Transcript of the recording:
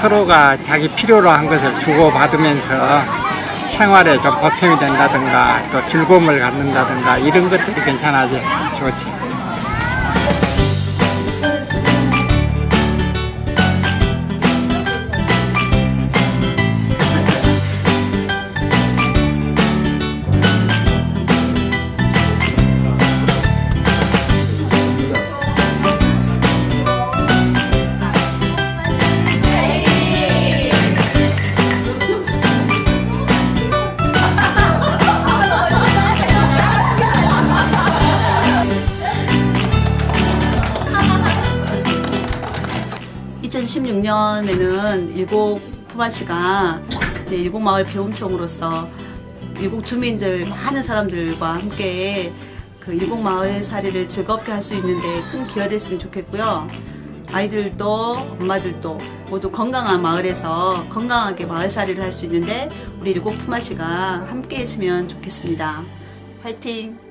서로가 자기 필요로 한 것을 주고받으면서 생활에 좀 보탬이 된다든가 또 즐거움을 갖는다든가 이런 것들이 괜찮아지 좋지. 2016년에는 일곡 품앗이가 이제 일곡 마을 배움청으로서 일곡 주민들 많은 사람들과 함께 그 일곡 마을 살이를 즐겁게 할 수 있는데 큰 기여를 했으면 좋겠고요. 아이들도 엄마들도 모두 건강한 마을에서 건강하게 마을살이를 할 수 있는데 우리 일곡 품앗이가 함께 했으면 좋겠습니다. 화이팅! 일곱!